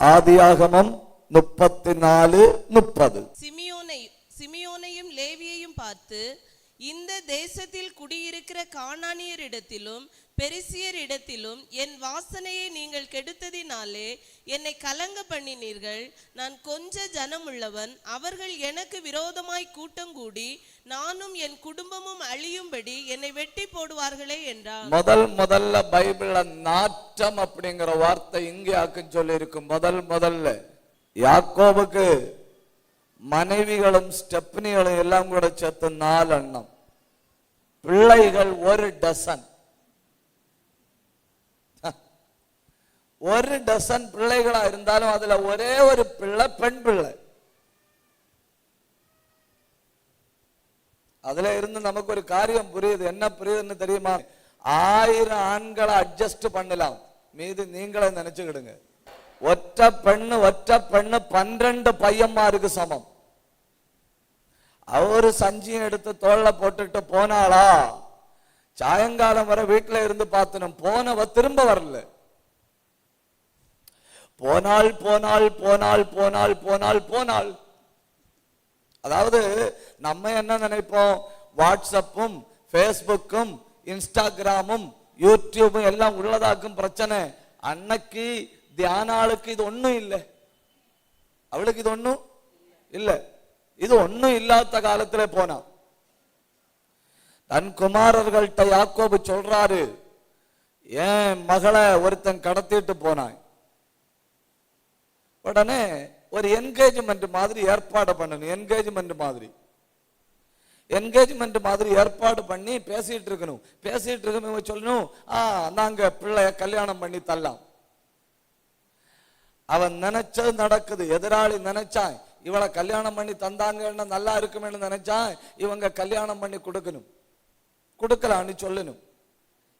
ஆதியாகமம் முப்பத்தி நாலு முப்பது. சிமியோனை சிமியோனையும் லேவியையும் பார்த்து இந்த தேசத்தில் குடியிருக்கிற காணானியரிடத்திலும் பெரிசியரிடத்திலும் என் வாசனையை நீங்கள் கெடுத்ததினாலே என்னை கலங்க பண்ணினீர்கள். நான் கொஞ்ச ஜனமுள்ளவன். அவர்கள் எனக்கு விரோதமாய் கூட்டம் கூடி நானும் என் குடும்பமும் அழியும்படி என்னை வெட்டி போடுவார்களே என்றார். முதல் முதல்ல பைபிள்ல நாற்றம் அப்படிங்கிற வார்த்தை இங்கே ஆக்குன்னு சொல்லி இருக்கு முதல் முதல்ல யாக்கோபுக்கு மனைவிகளும் ஸ்டெப்னிகளும் எல்லாம் கூட சேர்த்து நாலு எண்ணம் பிள்ளைகள் ஒரு டசன் ஒரு டசன் பிள்ளைகளா இருந்தாலும் அதுல ஒரே ஒரு பிள்ளை பெண் பிள்ளை. அதுல இருந்து நமக்கு ஒரு காரியம் புரியுது. என்ன புரியுதுன்னு தெரியுமா? ஆயிரம் ஆண்களை அட்ஜஸ்ட் பண்ணலாம். மீது நீங்களே நினைச்சுக்கிடுங்க. ஒற்ற பெண்ணு ஒற்ற பெண்ணு பன்னிரண்டு பையன்மாருக்கு சமம். அவரு சஞ்சியும் எடுத்து தோல்ல போட்டுட்டு போனாளா? சாயங்காலம் வரை வீட்டுல இருந்து பார்த்தனும். போனவ திரும்ப வரல. போனால் போனால் போனால் போனால் போனால் போனால். அதாவது நம்ம என்ன நினைப்போம்? வாட்ஸ்அப்பும் ஃபேஸ்புக்கும் இன்ஸ்டாகிராமும் யூடியூபும் எல்லாம் உள்ளதாக்கும் பிரச்சனை. அன்னைக்கு தியான ஆளுக்கு இது ஒன்றும் இல்லை. அவளுக்கு இது ஒன்றும் இல்லை. இது ஒன்றும் இல்லாத காலத்துல போனா. தன் குமாரர்கள்ட்ட யாக்கோபு சொல்றாரு ஏன் மகளை ஒருத்தன் கடத்திட்டு போனான் உடனே ஒரு என்கேஜ்மெண்ட் மாதிரி ஏற்பாடு பண்ணணும் என்கேஜ்மெண்ட் மாதிரி. என்கேஜ்மெண்ட் மாதிரி ஏற்பாடு பண்ணி பேசிட்டு இருக்கணும். பேசிட்டு இருக்கணும் சொல்லணும் ஆ நாங்க பிள்ளைய கல்யாணம் பண்ணி தரலாம். அவன் நினைச்சது நடக்குது. எதிராளி நினைச்சான் இவளை கல்யாணம் பண்ணி தந்தாங்கன்னு நல்லா இருக்குமேன்னு நினைச்சான் இவங்க கல்யாணம் பண்ணி கொடுக்கணும். கொடுக்கலான்னு சொல்லணும்.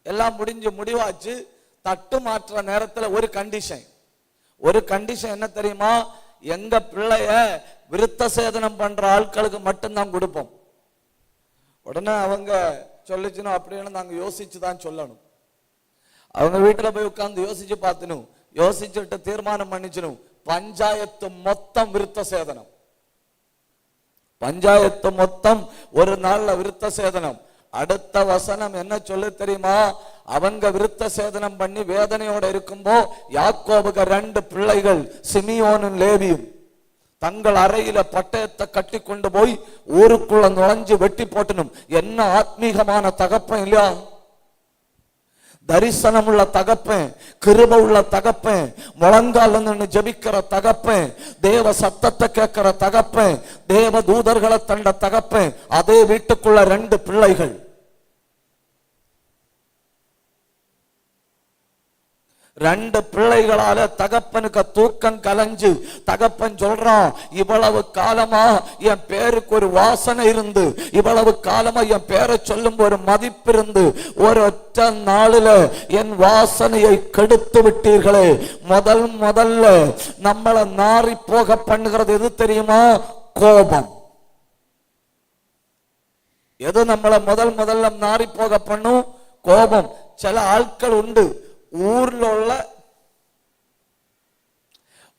எல்லாம் முடிஞ்சு முடிவாச்சு. தட்டு மாற்ற நேரத்தில் ஒரு கண்டிஷன் ஒரு கண்டிஷன் என்ன தெரியுமா? எங்க பிள்ளைய விருத்த சேதனம் பண்ற ஆட்களுக்கு மட்டும்தான் கொடுப்போம். உடனே அவங்க சொல்லிச்சுனோ அப்படின்னு நாங்கள் யோசிச்சு தான் சொல்லணும். அவங்க வீட்டில் போய் உட்காந்து யோசிச்சு பார்த்தனும் யோசிச்சுட்டு தீர்மானம் பண்ணிச்சனும் பஞ்சாயத்து மொத்தம் விருத்த சேதனம். பஞ்சாயத்து மொத்தம் ஒரு நாள்ல விருத்த சேதனம். அடுத்த வசனம் என்ன சொல்ல தெரியுமா? அவங்க விருத்த சேதனம் பண்ணி வேதனையோட இருக்கும்போ யாக்கோபுக ரெண்டு பிள்ளைகள் சிமியோனும் லேவியும். தங்கள் அறையில பட்டயத்தை கட்டி கொண்டு போய் ஊருக்குள்ள நுழைஞ்சு வெட்டி போட்டணும் என்ன ஆத்மீகமான தகப்பம் இல்லையா? தரிசனம் உள்ள தகப்பன் கிருப உள்ள தகப்பன் முழங்கால நின்று ஜெபிக்கிற தகப்பன் தேவ சத்தத்தை கேட்கிற தகப்பன் தேவ தூதர்களை தண்ட தகப்பன் அதே வீட்டுக்குள்ள ரெண்டு பிள்ளைகள். ரெண்டு பிள்ளைகளால தகப்பனுக்கு தூக்கம் கலைஞ்சு தகப்பன் சொல்றான் இவ்வளவு காலமா என் பேருக்கு ஒரு வாசனை இருந்து இவ்வளவு காலமா என் பேரை சொல்லும் ஒரு மதிப்பு இருந்து ஒரு ஒற்ற நாளில என் வாசனையை கெடுத்து விட்டீர்களே. முதல் முதல்ல நம்மளை நாறி போக பண்ணுகிறது எது தெரியுமா? கோபம். எது நம்மளை முதல் முதல்ல நாறி போக பண்ணும்? கோபம். சில ஆட்கள் உண்டு. ஊர்ல உள்ள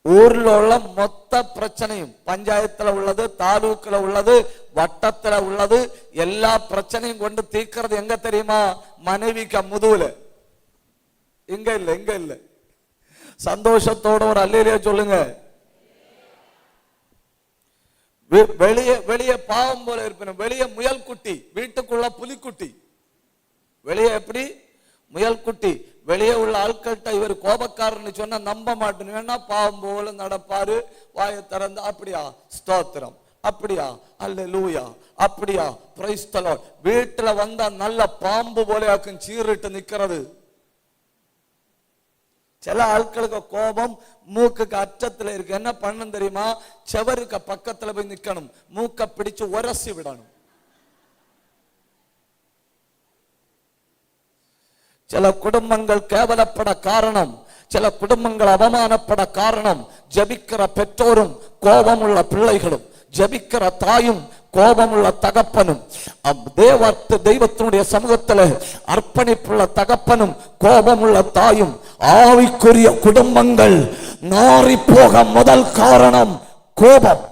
உள்ள மொத்த பிரச்சனையும் பஞ்சாயத்துல உள்ளது தாலூக்கில் உள்ளது வட்டத்தில் உள்ளது எல்லா பிரச்சனையும் கொண்டு தீர்க்கிறது எங்க தெரியுமா? மனைவிக்கு முதுகுல இங்க இல்ல இங்க இல்லை. சந்தோஷத்தோட ஒரு அல்லையிலேயே சொல்லுங்க. வெளியே வெளியே பாவம் போல இருப்பினும் வெளியே முயல் குட்டி வீட்டு புலிக்குட்டி வெளியே எப்படி முயல் குட்டி வெளியே உள்ள ஆட்கள்கிட்ட இவர் கோபக்காரன்னு சொன்னா நம்ப மாட்டேன்னு வேணா பாவம் போல நடப்பாரு வாயை திறந்து அப்படியா? ஸ்தோத்திரம். அப்படியா? அல்ல லூயா அப்படியா பிரைஸ்தலோ வீட்டுல வந்தா நல்ல பாம்பு போலயாக்கும் சீறிட்டு நிக்கிறது. சில ஆட்களுக்கு கோபம் மூக்குக்கு அச்சத்துல இருக்கு. என்ன பண்ணணும் தெரியுமா? செவருக்கு பக்கத்துல போய் நிக்கணும். மூக்க பிடிச்சு உரசி விடணும். சில குடும்பங்கள் கேவலப்பட காரணம் சில குடும்பங்கள் அவமானப்பட காரணம். ஜபிக்கிற பெற்றோரும் கோபமுள்ள பிள்ளைகளும் ஜபிக்கிற தாயும் கோபமுள்ள தகப்பனும். அப் தேவத்து தெய்வத்தினுடைய சமூகத்தில் அர்ப்பணிப்புள்ள தகப்பனும் கோபமுள்ள தாயும் ஆவிக்குரிய குடும்பங்கள் நாறி போக முதல் காரணம் கோபம்.